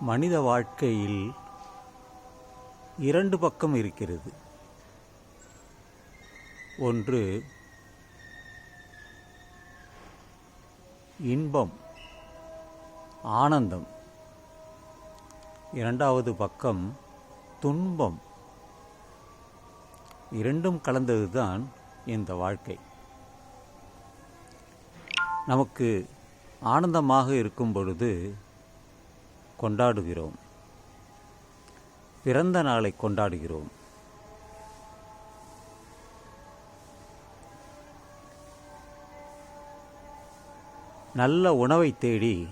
மனித வாழ்க்கையில் இரண்டு பக்கம் இருக்கிறது. ஒன்று இன்பம் ஆனந்தம். இரண்டாவது பக்கம் துன்பம். இரண்டும் கலந்ததுதான் இந்த வாழ்க்கை. நமக்கு ஆனந்தமாக இருக்கும் பொழுது கொண்டாடுகிறோம். பிறந்த நாளை கொண்டாடுகிறோம். நல்ல உணவை தேடி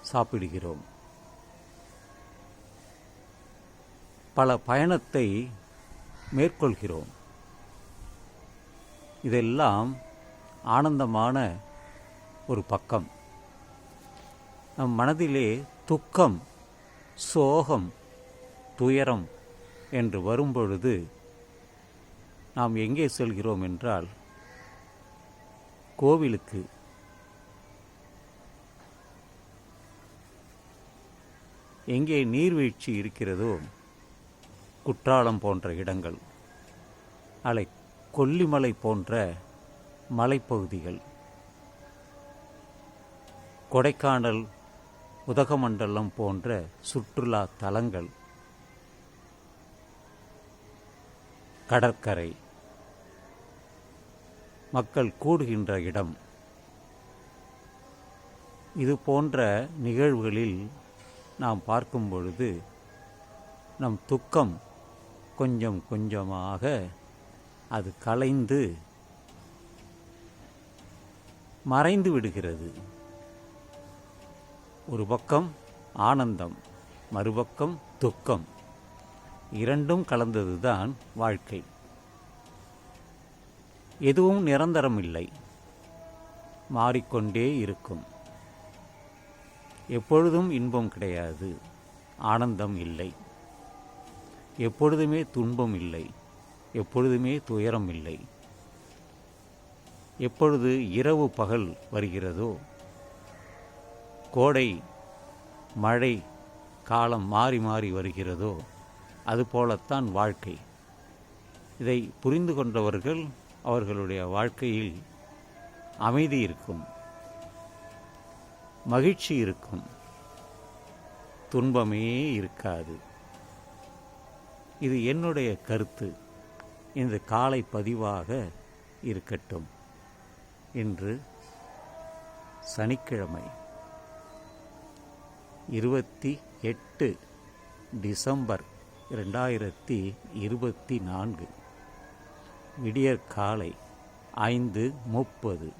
சாப்பிடுகிறோம். பல பயணத்தை மேற்கொள்கிறோம். இதெல்லாம் ஆனந்தமான ஒரு பக்கம். மனதிலே துக்கம் சோகம் துயரம் என்று வரும்பொழுது நாம் எங்கே செல்கிறோம் என்றால் கோவிலுக்கு. எங்கே நீர்வீழ்ச்சி இருக்கிறதோ குற்றாலம் போன்ற இடங்கள் அலை கொல்லிமலை போன்ற மலைப்பகுதிகள் கொடைக்கானல் உதகமண்டலம் போன்ற சுற்றுலா தலங்கள். கடற்கரை. மக்கள் கூடுகின்ற இடம். இது போன்ற நிகழ்வுகளில் நாம் பார்க்கும் பொழுது நம் துக்கம் கொஞ்சம் கொஞ்சமாக அது கலைந்து மறைந்து விடுகிறது. ஒரு பக்கம் ஆனந்தம் மறுபக்கம் துக்கம். இரண்டும் கலந்ததுதான் வாழ்க்கை. எதுவும் நிரந்தரம் இல்லை மாறிக்கொண்டே இருக்கும். எப்பொழுதும் இன்பம் கிடையாது. ஆனந்தம் இல்லை. எப்பொழுதுமே துன்பம் இல்லை. எப்பொழுதுமே துயரம் இல்லை. எப்பொழுது இரவு பகல் வருகிறதோ கோடை மழை காலம் மாறி மாறி வருகிறதோ அதுபோலத்தான் வாழ்க்கை. இதை புரிந்து கொண்டவர்கள் அவர்களுடைய வாழ்க்கையில் அமைதி இருக்கும் மகிழ்ச்சி இருக்கும் துன்பமே இருக்காது. இது என்னுடைய கருத்து. இந்த காலை பதிவாக இருக்கட்டும். இன்று சனிக்கிழமை. இருபத்தி எட்டு டிசம்பர் ரெண்டாயிரத்தி இருபத்தி நான்கு. விடியற்காலை ஐந்து முப்பது.